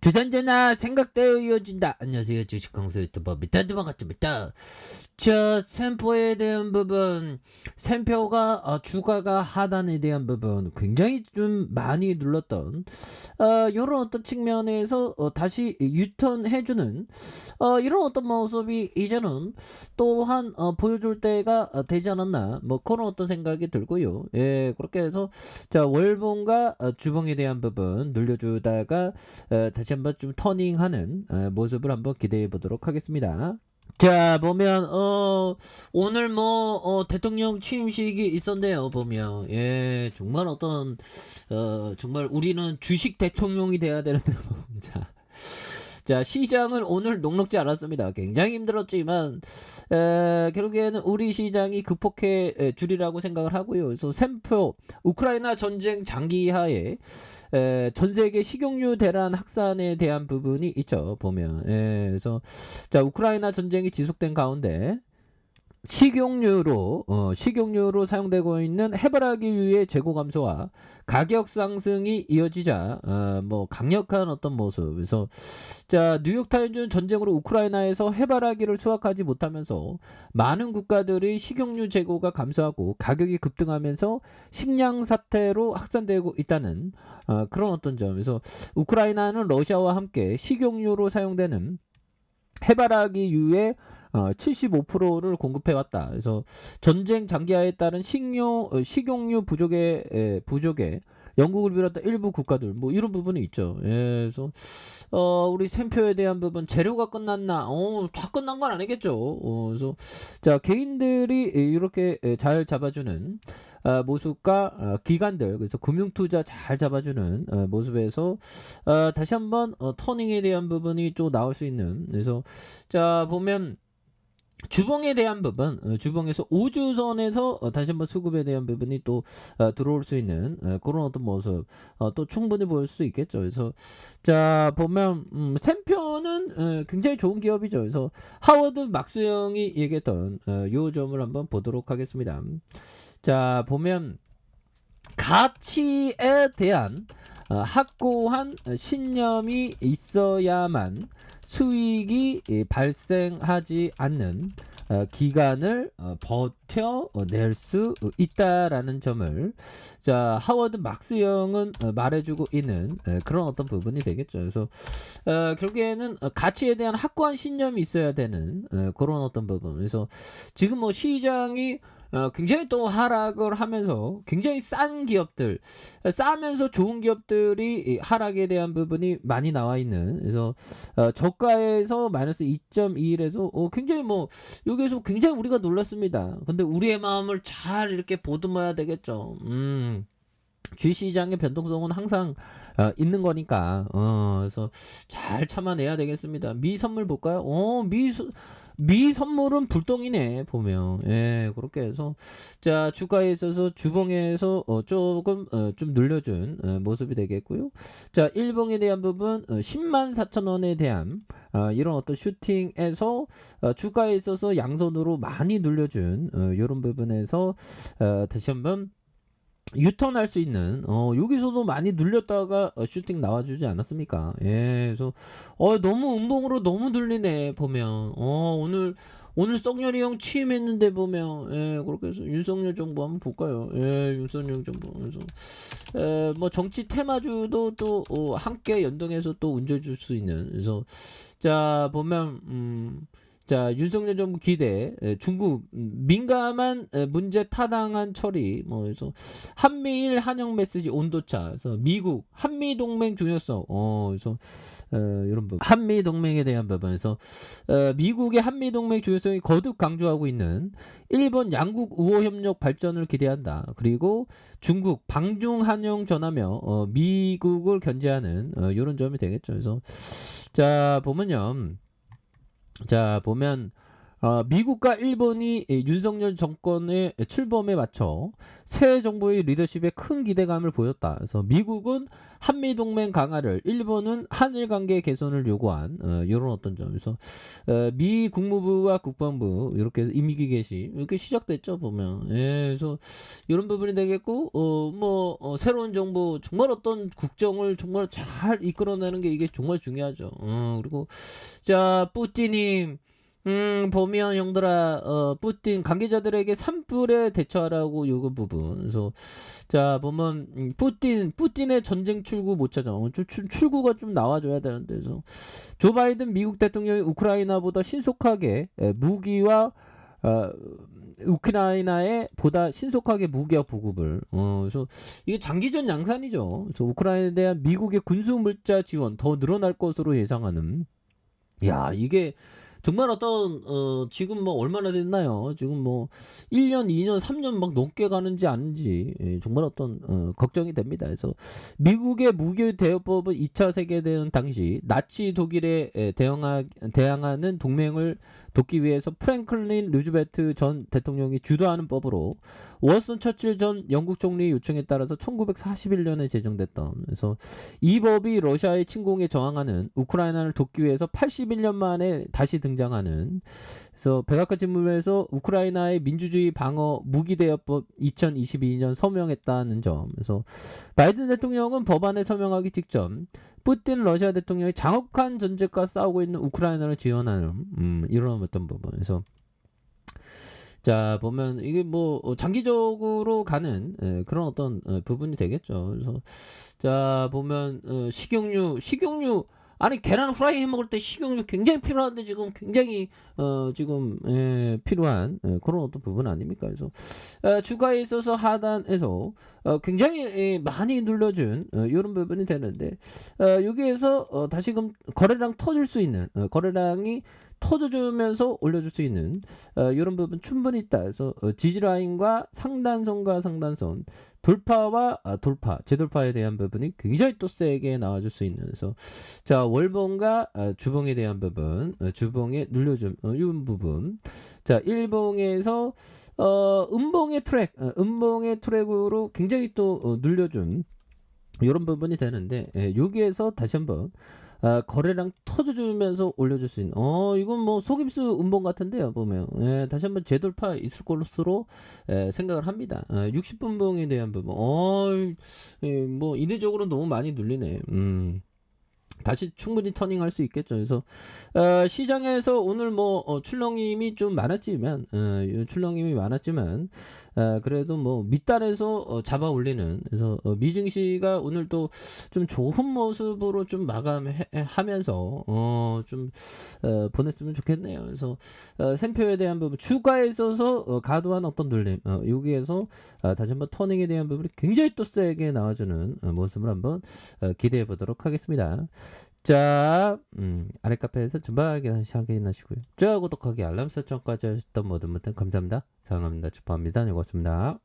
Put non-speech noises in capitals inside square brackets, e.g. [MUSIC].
주전제나 생각대로 이어진다. 안녕하세요. 주식강수 유튜버 미타드 반갑습니다. 저 샘표에 대한 부분, 샘표가 어, 주가가 하단에 대한 부분 굉장히 좀 많이 눌렀던 어, 이런 어떤 측면에서 어, 다시 유턴해주는 어, 이런 어떤 모습이 이제는 또한 어, 보여줄 때가 어, 되지 않았나 뭐 그런 어떤 생각이 들고요. 예, 그렇게 해서 자 월봉과 어, 주봉에 대한 부분 눌려주다가 어, 다시 한번 좀 터닝하는 어, 모습을 한번 기대해 보도록 하겠습니다. 자 보면 어 오늘 뭐 어, 대통령 취임식이 있었네요 보면 예 정말 어떤 어 정말 우리는 주식 대통령이 돼야 되는데 [LAUGHS] 자. 자 시장은 오늘 녹록지 않았습니다. 굉장히 힘들었지만 에, 결국에는 우리 시장이 극복해 에, 주리라고 생각을 하고요. 그래서 샘표 우크라이나 전쟁 장기하에 에, 전 세계 식용유 대란 확산에 대한 부분이 있죠. 보면 예, 그래서 자 우크라이나 전쟁이 지속된 가운데 식용유로 어, 식용유로 사용되고 있는 해바라기유의 재고 감소와 가격 상승이 이어지자 어, 뭐 강력한 어떤 모습. 그래서 자 뉴욕타임즈는 전쟁으로 우크라이나에서 해바라기를 수확하지 못하면서 많은 국가들이 식용유 재고가 감소하고 가격이 급등하면서 식량 사태로 확산되고 있다는 어, 그런 어떤 점에서 우크라이나는 러시아와 함께 식용유로 사용되는 해바라기유의 어, 75%를 공급해 왔다. 그래서 전쟁 장기화에 따른 식료 어, 식용유 부족의 에, 부족에 영국을 비롯한 일부 국가들 뭐 이런 부분이 있죠. 예, 그래서 어 우리 샘표에 대한 부분 재료가 끝났나? 어 다 끝난 건 아니겠죠. 어, 그래서 자 개인들이 이렇게 잘 잡아주는 어, 모습과 어, 기관들 그래서 금융투자 잘 잡아주는 어, 모습에서 어, 다시 한번 어, 터닝에 대한 부분이 또 나올 수 있는 그래서 자 보면 주봉에 대한 부분, 어, 주봉에서 우주선에서 어, 다시 한번 수급에 대한 부분이 또 어, 들어올 수 있는 어, 그런 어떤 모습 어, 또 충분히 보일 수 있겠죠. 그래서 자 보면 음, 샘표는 어, 굉장히 좋은 기업이죠. 그래서 하워드 막스 형이 얘기했던 어, 요 점을 한번 보도록 하겠습니다. 자 보면 가치에 대한 어, 확고한 신념이 있어야만 수익이 예, 발생하지 않는 어, 기간을 어, 버텨낼 수 있다라는 점을 자 하워드 막스 형은 어, 말해주고 있는 에, 그런 어떤 부분이 되겠죠. 그래서 어, 결국에는 어, 가치에 대한 확고한 신념이 있어야 되는 에, 그런 어떤 부분. 그래서 지금 뭐 시장이 어, 굉장히 또 하락을 하면서 굉장히 싼 기업들, 싸면서 좋은 기업들이 이 하락에 대한 부분이 많이 나와 있는 그래서 어, 저가에서 마이너스 2.21에서 어, 굉장히 뭐 여기에서 굉장히 우리가 놀랐습니다. 근데 우리의 마음을 잘 이렇게 보듬어야 되겠죠. 음. 주시장의 변동성은 항상 어, 있는 거니까 어, 그래서 잘 참아내야 되겠습니다. 미 선물 볼까요? 어, 미 수, 미 선물은 불똥이네 보면. 예 그렇게 해서. 자 주가에 있어서 주봉에서 어, 조금 어, 좀 늘려준 어, 모습이 되겠고요. 자 일봉에 대한 부분 어, 10만 4천 원에 대한 어, 이런 어떤 슈팅에서 어, 주가에 있어서 양손으로 많이 늘려준 어, 이런 부분에서 어, 다시 한번 유턴할 수 있는 어 여기서도 많이 눌렸다가 어, 슈팅 나와주지 않았습니까? 예, 그래서 어 너무 음봉으로 너무 들리네 보면 어 오늘 오늘 썩렬이 형 취임했는데 보면 예 그렇게 해서 윤석열 정부 한번 볼까요? 예 윤석열 정부 그래서 에뭐 정치 테마주도 또 어, 함께 연동해서 또 운전해 줄수 있는 그래서 자 보면 음. 자 윤석열 정부 기대 에, 중국 음, 민감한 에, 문제 타당한 처리 뭐 그래서 한미일 한영 메시지 온도차 그래서 미국 한미 동맹 중요성 어 그래서 어, 부분. 한미 동맹에 대한 부분에서 어, 미국의 한미 동맹 중요성이 거듭 강조하고 있는 일본 양국 우호 협력 발전을 기대한다. 그리고 중국 방중 한영 전하며 어, 미국을 견제하는 어, 이런 점이 되겠죠. 그래서 자 보면요. 자 보면 어, 미국과 일본이 예, 윤석열 정권의 출범에 맞춰 새 정부의 리더십에 큰 기대감을 보였다. 그래서 미국은 한미 동맹 강화를, 일본은 한일 관계 개선을 요구한 어, 이런 어떤 점에서 어, 미 국무부와 국방부 이렇게 임기 개시 이렇게 시작됐죠 보면. 예, 그래서 이런 부분이 되겠고, 어, 뭐 어, 새로운 정부 정말 어떤 국정을 정말 잘 이끌어내는 게 이게 정말 중요하죠. 어, 그리고 자 뿌띠님. 음, 보면 형들아, 어, 뿌틴 관계자들에게 산불에 대처하라고 요구 부분. 그래서 자 보면 음, 뿌틴 뿌틴의 전쟁 출구 못 찾아. 어, 출, 출- 출구가 좀 나와줘야 되는데. 그래서 조 바이든 미국 대통령이 우크라이나보다 신속하게 에, 무기와 어, 우크라이나에 보다 신속하게 무기와 보급을. 어, 그래서 이게 장기전 양산이죠. 그래서 우크라이나에 대한 미국의 군수 물자 지원 더 늘어날 것으로 예상하는. 야, 이게 정말 어떤 어 지금 뭐 얼마나 됐나요? 지금 뭐 1년, 2년, 3년 막 넘게 가는지 아닌지 예, 정말 어떤 어 걱정이 됩니다. 그래서 미국의 무기 대여법은 2차 세계 대전 당시 나치 독일에 에, 대응하, 대항하는 동맹을 돕기 위해서 프랭클린 루즈벨트 전 대통령이 주도하는 법으로 워슨 처칠 전 영국 총리 요청에 따라서 1941년에 제정됐던 그래서 이 법이 러시아의 침공에 저항하는 우크라이나를 돕기 위해서 81년 만에 다시 등장하는 그래서 백악관 신문에서 우크라이나의 민주주의 방어 무기 대여법 2022년 서명했다는 점. 그래서 바이든 대통령은 법안에 서명하기 직전 푸틴 러시아 대통령이 장혹한 전쟁과 싸우고 있는 우크라이나를 지원하는 음, 이런 어떤 부분. 그래서 자 보면 이게 뭐 어, 장기적으로 가는 예, 그런 어떤 어, 부분이 되겠죠. 그래서 자 보면 어, 식용유 식용유 아니 계란 후라이 해 먹을 때 식용유 굉장히 필요한데 지금 굉장히 어 지금 예, 필요한 예, 그런 어떤 부분 아닙니까? 그래서 어, 주가에 있어서 하단에서 어, 굉장히 예, 많이 눌러준 어, 이런 부분이 되는데 어, 여기에서 어, 다시금 거래량 터질 수 있는 어, 거래량이 터져주면서 올려줄 수 있는 어, 이런 부분 충분히 있다. 그래서 어, 지지라인과 상단선과 상단선 돌파와 아, 돌파 재돌파에 대한 부분이 굉장히 또 세게 나와줄 수 있는 그래서 자 월봉과 아, 주봉에 대한 부분 어, 주봉에 눌려줌 어, 이 부분 자 일봉에서 어, 음봉의 트랙 어, 음봉의 트랙으로 굉장히 또 어, 눌려준 이런 부분이 되는데 예, 여기에서 다시 한번 아, 거래량 터져주면서 올려줄 수 있는. 어 이건 뭐 속임수 음봉 같은데요 보면. 예, 다시 한번 재돌파 있을 것으로 예, 생각을 합니다. 아, 60분봉에 대한 부분. 어뭐 이례적으로 너무 많이 눌리네. 음 다시 충분히 터닝할 수 있겠죠. 그래서 어, 시장에서 오늘 뭐 어, 출렁임이 좀 많았지만 어, 이 출렁임이 많았지만 어, 그래도 뭐 밑단에서 어, 잡아 올리는 그래서 어, 미증시가 오늘 또 좀 좋은 모습으로 좀 마감하면서 어, 좀 어, 보냈으면 좋겠네요. 그래서 어, 샘표에 대한 부분 주가에 있어서 어, 가도한 어떤 눌림 어, 여기에서 어, 다시 한번 터닝에 대한 부분이 굉장히 또 세게 나와주는 어, 모습을 한번 어, 기대해 보도록 하겠습니다. 자, 음, 아래 카페에서 전방하게 다시 확인하시고요. 좋아요, 구독하기, 알람 설정까지 하셨던 모든 분들 감사합니다. 사랑합니다. 축하합니다. 네, 고맙습니다.